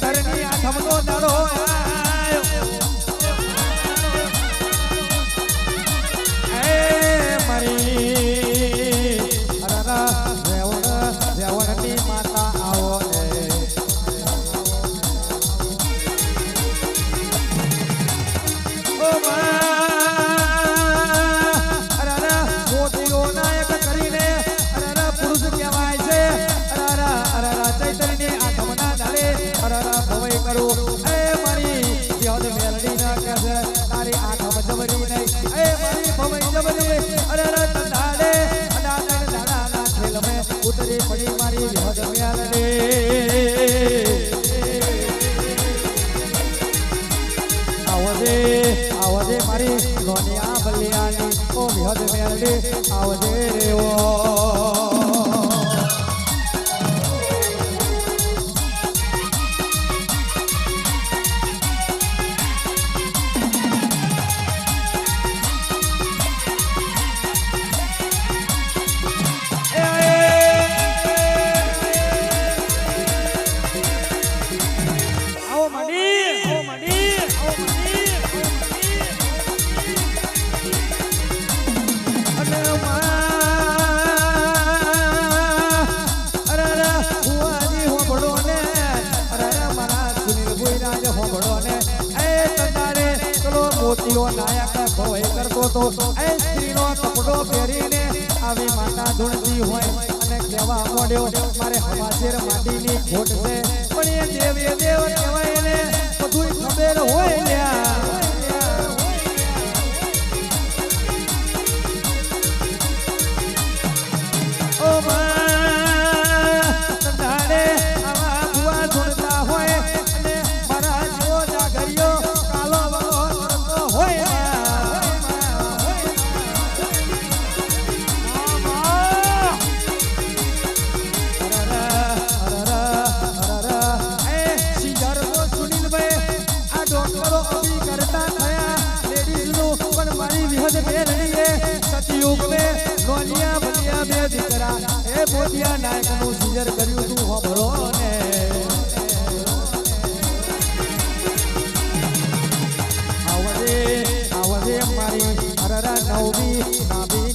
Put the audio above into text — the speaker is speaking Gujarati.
ધરની આઠમનો દાડો જબરી નહીં એ મારી ભવઈ જબરી ઉતરી પડી મારી યોદ મેલડી આવજે મારી લોનિયા બલિયાની ઓ વિહદ મેરડી આવજે રે ચલો નાયક ભવાઈ કરતો તો સ્ત્રીનો કપડો પહેરીને આવી માતા ધૂણતી હોય અને કહેવા મોડ્યો, મારે હવાશેર માટીની ખોટ છે. પણ એ દેવ એ દેવ કહેવાય ને બધું ખબર હોય લોનિયા બનિયા બે દીકરા. એ મોતિયા નાયકનું સિજર કર્યું તું હોભળો ને આવજે આવજે મારી અરરા નવમી નાભી